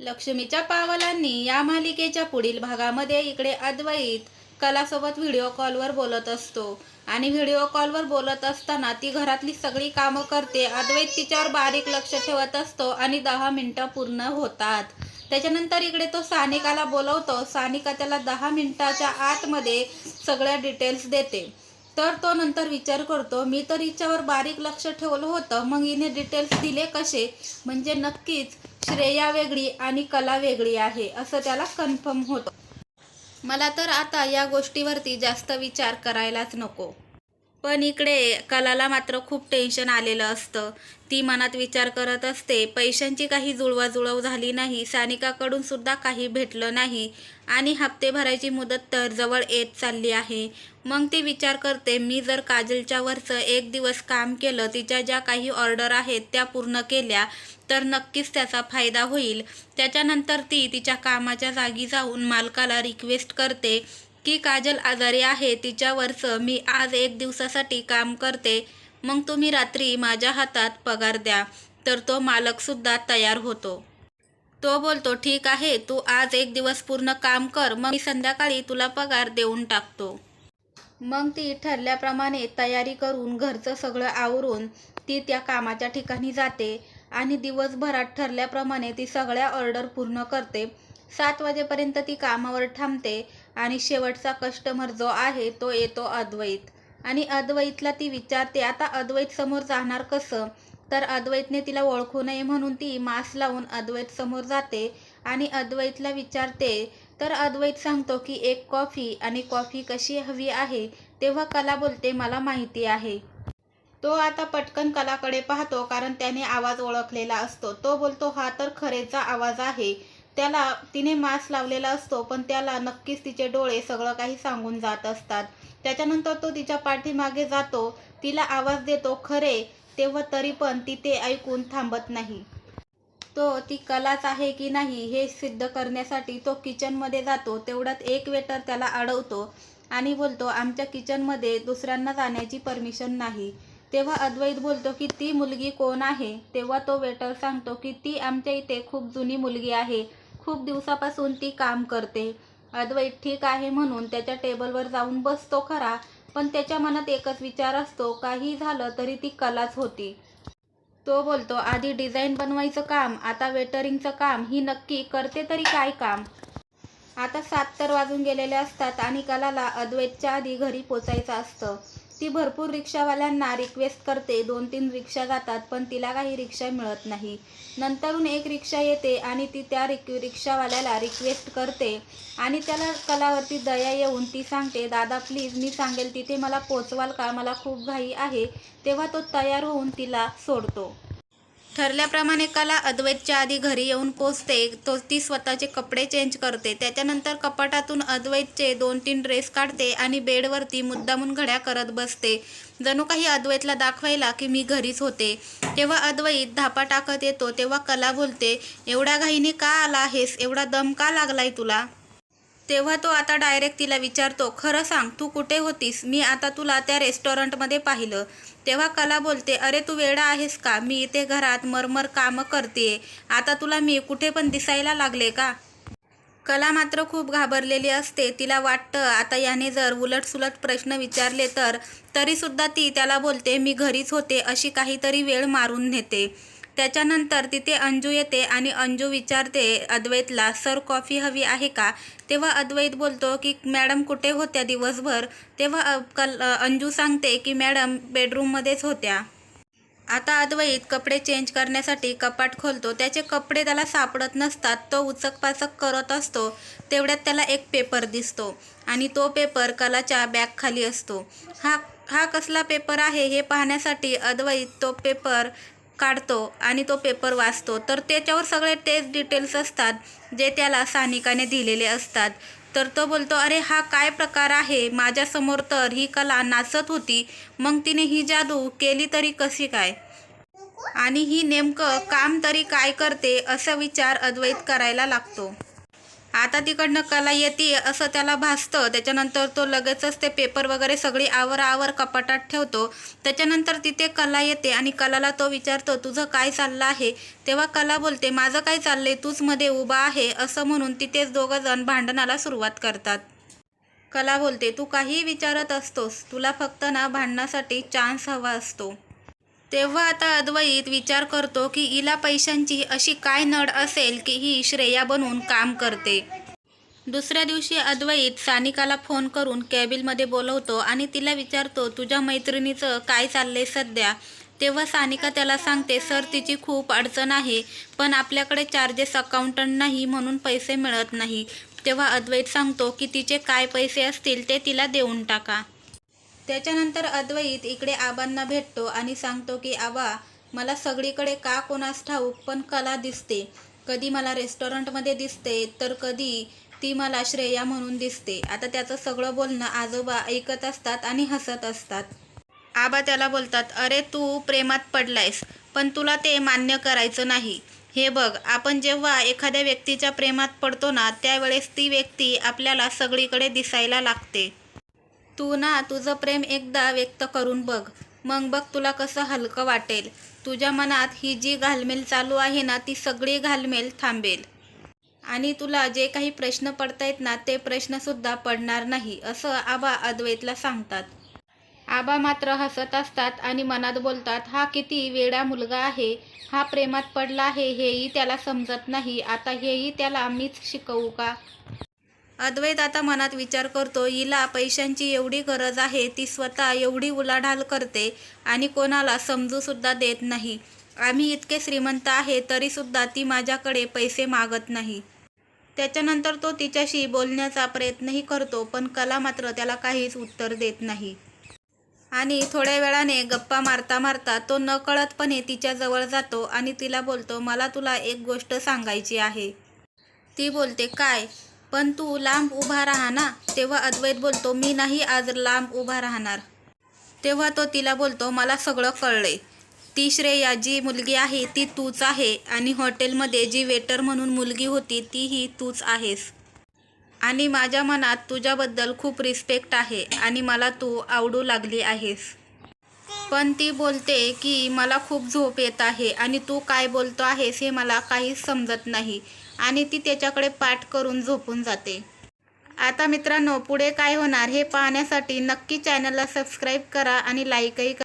लक्ष्मीच्या पावलांनी या मालिकेच्या पुढील भागामध्ये इकडे अद्वैत कलासोबत व्हिडिओ कॉलवर बोलत असतो. आणि व्हिडिओ कॉलवर बोलत असताना ती घरातली सगळी कामं करते अद्वैत तिच्यावर बारीक लक्ष ठेवत असतो आणि दहा मिनटं पूर्ण होतात. त्याच्यानंतर इकडे तो सानिकाला बोलवतो. सानिका त्याला दहा मिनटाच्या आतमध्ये सगळ्या डिटेल्स देते. तर तो नंतर विचार करतो मी तर हिच्यावर बारीक लक्ष ठेवलं होतं मग हिने डिटेल्स दिले कसे? म्हणजे नक्कीच श्रेया वेगळी आणि कला वेगळी आहे असं त्याला कन्फर्म होतं. मला तर आता या गोष्टीवरती जास्त विचार करायलाच नको. पण इकडे कलाला मात्र खूप टेन्शन आलेलं असतं. ती मनात विचार करत असते पैशांची काही जुळवाजुळव झाली नाही सानिकाकडून सुद्धा काही भेटलं नाही आणि हप्ते भरायची मुदत तर जवळ येत चालली आहे. मग ती विचार करते मी जर काजलच्या वरचं एक दिवस काम केलं तिच्या ज्या काही ऑर्डर आहेत त्या पूर्ण केल्या तर नक्कीच त्याचा फायदा होईल. त्याच्यानंतर ती तिच्या कामाच्या जागी जाऊन मालकाला रिक्वेस्ट करते की काजल आजारी आहे तिच्यावरचं मी आज एक दिवसासाठी काम करते. मग तुम्ही रात्री माझ्या हातात पगार द्या. तर तो मालकसुद्धा तयार होतो. तो बोलतो ठीक आहे तू आज एक दिवस पूर्ण काम कर. मग मी संध्याकाळी तुला पगार देऊन टाकतो. मग ती ठरल्याप्रमाणे तयारी करून घरचं सगळं आवरून ती त्या कामाच्या ठिकाणी जाते आणि दिवसभरात ठरल्याप्रमाणे ती सगळ्या ऑर्डर पूर्ण करते. सात वाजेपर्यंत ती कामावर थांबते. आणि शेवटचा कस्टमर जो आहे तो येतो अद्वैत. आणि अद्वैतला ती विचारते आता अद्वैत समोर जाणार कसं? तर अद्वैतने तिला ओळखू नये म्हणून ती मास्क लावून अद्वैत समोर जाते आणि अद्वैतला विचारते तर अद्वैत सांगतो की एक कॉफी आणि कॉफी कशी हवी आहे? तेव्हा कला बोलते मला माहिती आहे. तो आता पटकन कलाकडे पाहतो कारण त्याने आवाज ओळखलेला असतो. तो बोलतो हा तर खरेचा आवाज आहे. त्याला तिने मास्क लावलेला असतो पण त्याला नक्कीच तिचे डोळे सगळं काही सांगून जात असतात. त्याच्यानंतर तो तिच्या पाठीमागे जातो तिला आवाज देतो खरे तेव्हा तरी पण ती ते ऐकून थांबत नाही. तो ती कलाच आहे की नाही हे सिद्ध करण्यासाठी तो किचनमध्ये जातो तेवढ्यात एक वेटर त्याला अडवतो आणि बोलतो आमच्या किचनमध्ये दुसऱ्यांना जाण्याची परमिशन नाही. तेव्हा अद्वैत बोलतो की ती मुलगी कोण आहे? तेव्हा तो वेटर सांगतो की ती आमच्या इथे खूप जुनी मुलगी आहे. खूप दिवसापासून ती काम करते. अद्वैत ठीक आहे म्हणून त्याच्या टेबलवर जाऊन बसतो खरा पण त्याच्या मनात एकच विचार असतो काही झालं तरी ती कलाच होती. तो बोलतो आधी डिझाईन बनवायचं काम आता वेटरिंगचं काम ही नक्की करते तरी काय काम? आता सात तर वाजून गेलेले असतात आणि कलाला अद्वैतच्या आधी घरी पोचायचं असतं. ती भरपूर रिक्षावाल्यांना रिक्वेस्ट करते. दोन तीन रिक्षा जातात पण तिला काही रिक्षा मिळत नाही. नंतरून एक रिक्षा येते आणि ती त्या रिक रिक्षावाल्याला रिक्वेस्ट करते आणि त्याला कलावरती दया येऊन ती सांगते दादा प्लीज मी सांगेल तिथे मला पोचवाल का? मला खूप घाई आहे. तेव्हा तो तयार होऊन तिला सोडतो. ठरल्याप्रमाणे कला अद्वैतच्या आधी घरी येऊन पोचते. तो ती स्वतःचे कपडे चेंज करते. त्याच्यानंतर कपाटातून अद्वैतचे दोन तीन ड्रेस काढते आणि बेडवरती मुद्दामून घड्या करत बसते. जणू काही अद्वैतला दाखवायला की मी घरीच होते. तेव्हा अद्वैत धापा टाकत येतो तेव्हा कला बोलते एवढ्या घाईने का आला आहेस? एवढा दम का लागलाय तुला? तेव्हा तो आता डायरेक्ट तिला विचारतो खरं सांग तू कुठे होतीस? मी आता तुला त्या रेस्टॉरंटमध्ये पाहिलं. तेव्हा कला बोलते अरे तू वेडा आहेस का? मी इथे घरात मरमर कामं करते. आता तुला मी कुठे पण दिसायला लागले का? कला मात्र खूप घाबरलेली असते. तिला वाटतं आता याने जर उलटसुलट प्रश्न विचारले तर तरीसुद्धा ती त्याला बोलते मी घरीच होते अशी काहीतरी वेळ मारून नेते. त्याच्यानंतर तिथे अंजू येते आणि अंजू विचारते अद्वैतला सर कॉफी हवी आहे का? तेव्हा अद्वैत बोलतो की मॅडम कुठे होत्या दिवसभर? तेव्हा अ, कल अंजू सांगते की मॅडम बेडरूममध्येच होत्या. आता अद्वैत कपडे चेंज करण्यासाठी कपाट खोलतो. त्याचे कपडे त्याला सापडत नसतात. तो उचकपाचक करत असतो. तेवढ्यात त्याला एक पेपर दिसतो आणि तो पेपर कलाच्या बॅगखाली असतो. हा हा कसला पेपर आहे हे पाहण्यासाठी अद्वैत तो पेपर काढतो आणि तो पेपर वाचतो तर त्याच्यावर सगळे टेस्ट डिटेल्स असतात जे त्याला सानिकाने दिलेले असतात. तर तो बोलतो अरे हा काय प्रकार आहे? माझ्यासमोर तर ही कला नाचत होती. मग तिने ही जादू केली तरी कशी काय? आणि ही नेमकं काम तरी काय करते असा विचार अद्वैत करायला लागतो. आता तिकडनं कला येते असं त्याला भासतं. त्याच्यानंतर तो लगेचच ते पेपर वगैरे सगळी आवर आवर कपाटात ठेवतो. त्याच्यानंतर तिथे कला येते आणि कलाला तो विचारतो तुझं काय चाललं आहे? तेव्हा कला बोलते माझं काय चाललंय? तूच मध्ये उभा आहे असं म्हणून तिथेच दोघं जण भांडणाला सुरुवात करतात. कला बोलते तू काहीही विचारत असतोस. तुला फक्त ना भांडणासाठी चान्स हवा असतो. तेव्हा आता अद्वैत विचार करतो की हिला पैशांची अशी काय नड असेल की ही श्रेया बनून काम करते. दुसऱ्या दिवशी अद्वैत सानिकाला फोन करून कॅबिलमध्ये बोलवतो आणि तिला विचारतो तुझ्या मैत्रिणीचं काय चाललंय सध्या? तेव्हा सानिका त्याला सांगते सर तिची खूप अडचण आहे पण आपल्याकडे चार्जेस अकाउंटंट नाही म्हणून पैसे मिळत नाही. तेव्हा अद्वैत सांगतो की तिचे काय पैसे असतील ते तिला देऊन टाका. त्याच्यानंतर अद्वैत इकडे आबांना भेटतो आणि सांगतो की आबा मला सगळीकडे का कोणास ठाऊक पण कला दिसते. कधी मला रेस्टॉरंटमध्ये दिसते तर कधी ती मला श्रेया म्हणून दिसते. आता त्याचं सगळं बोलणं आजोबा ऐकत असतात आणि हसत असतात. आबा त्याला बोलतात अरे तू प्रेमात पडलायस पण तुला ते मान्य करायचं नाही. हे बघ आपण जेव्हा एखाद्या व्यक्तीच्या प्रेमात पडतो ना त्यावेळेस ती व्यक्ती आपल्याला सगळीकडे दिसायला लागते. तू ना तुझं प्रेम एकदा व्यक्त करून बघ. मग बघ तुला कसं हलकं वाटेल. तुझ्या मनात ही जी घालमेल चालू आहे ना ती सगळी घालमेल थांबेल. आणि तुला जे काही प्रश्न पडतायत ना ते प्रश्नसुद्धा पडणार नाही असं आबा अद्वैतला सांगतात. आबा मात्र हसत असतात आणि मनात बोलतात हा किती वेडा मुलगा आहे. हा प्रेमात पडला आहे हेही त्याला समजत नाही. आता हेही त्याला मीच शिकवू का? अद्वैत आता मनात विचार करतो हिला पैशांची एवढी गरज आहे ती स्वतः एवढी उलाढाल करते आणि कोणाला समजूसुद्धा देत नाही. आम्ही इतके श्रीमंत आहे तरीसुद्धा ती माझ्याकडे पैसे मागत नाही. त्याच्यानंतर तो तिच्याशी बोलण्याचा प्रयत्नही करतो पण कला मात्र त्याला काहीच उत्तर देत नाही. आणि थोड्या वेळाने गप्पा मारता मारता तो नकळतपणे तिच्याजवळ जातो आणि तिला बोलतो मला तुला एक गोष्ट सांगायची आहे. ती बोलते काय? पण तू लांब उभा राहा ना. तेव्हा अद्वैत बोलतो मी नाही आज लांब उभा राहणार. तेव्हा तो तिला बोलतो मला सगळं कळले ती श्रेया जी मुलगी आहे ती तूच आहे आणि हॉटेलमध्ये जी वेटर म्हणून मुलगी होती तीही तूच आहेस. आणि माझ्या मनात तुझ्याबद्दल खूप रिस्पेक्ट आहे आणि मला तू आवडू लागली आहेस. पण ती बोलते की मला खूप झोप येत आहे आणि तू काय बोलतो आहेस हे मला काहीच समजत नाही. आणि ती त्याच्याकडे पाठ करून झोपून जाते. आता मित्रांनो पुढे काय होणार हे पाहण्यासाठी नक्की चॅनलला सबस्क्राईब करा आणि लाईकही करा.